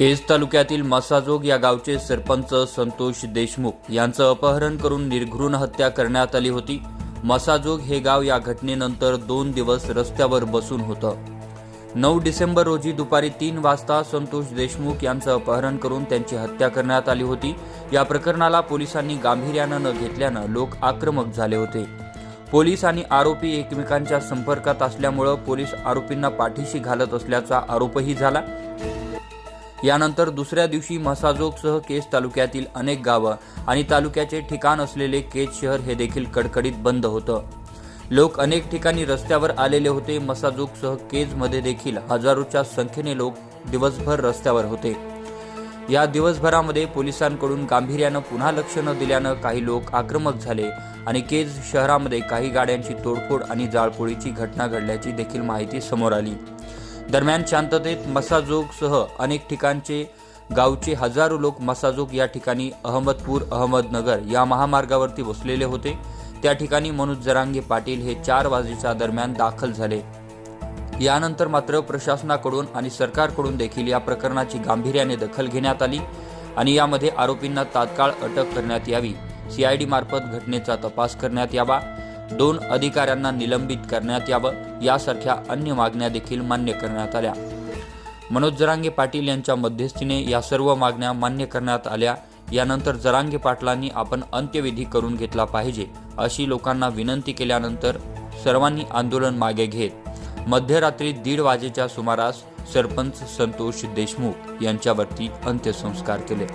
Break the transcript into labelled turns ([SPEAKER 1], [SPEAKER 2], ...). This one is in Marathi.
[SPEAKER 1] केज तालुक्यातील मसाजोग या गावचे सरपंच संतोष देशमुख यांचं अपहरण करून निर्घृण हत्या करण्यात आली होती. मसाजोग हे गाव या घटनेनंतर दोन दिवस रस्त्यावर बसून होतं. नऊ डिसेंबर रोजी दुपारी तीन वाजता संतोष देशमुख यांचं अपहरण करून त्यांची हत्या करण्यात आली होती. या प्रकरणाला पोलिसांनी गांभीर्यानं न घेतल्यानं लोक आक्रमक झाले होते. पोलीस आणि आरोपी एकमेकांच्या संपर्कात असल्यामुळं पोलीस आरोपींना पाठीशी घालत असल्याचा आरोपही झाला. यानंतर दुसऱ्या दिवशी म्हसाजोगसह केज तालुक्यातील अनेक गावं आणि तालुक्याचे ठिकाण असलेले केज शहर हे देखील कडकडीत बंद होतं. लोक अनेक ठिकाणी रस्त्यावर आलेले होते. मसाजोगसह केजमध्ये देखील हजारोच्या संख्येने लोक दिवसभर रस्त्यावर होते. या दिवसभरामध्ये पोलिसांकडून गांभीर्यानं पुन्हा लक्ष न दिल्यानं काही लोक आक्रमक झाले आणि केज शहरामध्ये काही गाड्यांची तोडफोड आणि जाळपोळीची घटना घडल्याची देखील माहिती समोर आली. दरम्यान शांततेत मसाजोगसह अनेक ठिकाणचे गावचे हजारो लोक मसाजोग या ठिकाणी अहमदपूर अहमदनगर या महामार्गावरती बसलेले होते. त्या ठिकाणी मनोज जरांगे पाटील हे चार वाजेच्या दरम्यान दाखल झाले. यानंतर मात्र प्रशासनाकडून आणि सरकारकडून देखील या प्रकरणाची गांभीर्याने दखल घेण्यात आली आणि यामध्ये आरोपींना तात्काळ अटक करण्यात यावी. सीआयडी मार्फत घटनेचा तपास करण्यात यावा. दोन अधिकाऱ्यांना निलंबित करण्यात यावं यासारख्या अन्य मागण्या देखील मान्य करण्यात आल्या. मनोज जरांगे पाटील यांच्या मध्यस्थीने या सर्व मागण्या मान्य करण्यात आल्या. यानंतर जरांगे पाटलांनी आपण अंत्यविधी करून घेतला पाहिजे अशी लोकांना विनंती केल्यानंतर सर्वांनी आंदोलन मागे घेत मध्यरात्री दीड वाजेच्या सुमारास सरपंच संतोष देशमुख यांच्यावरती अंत्यसंस्कार केले.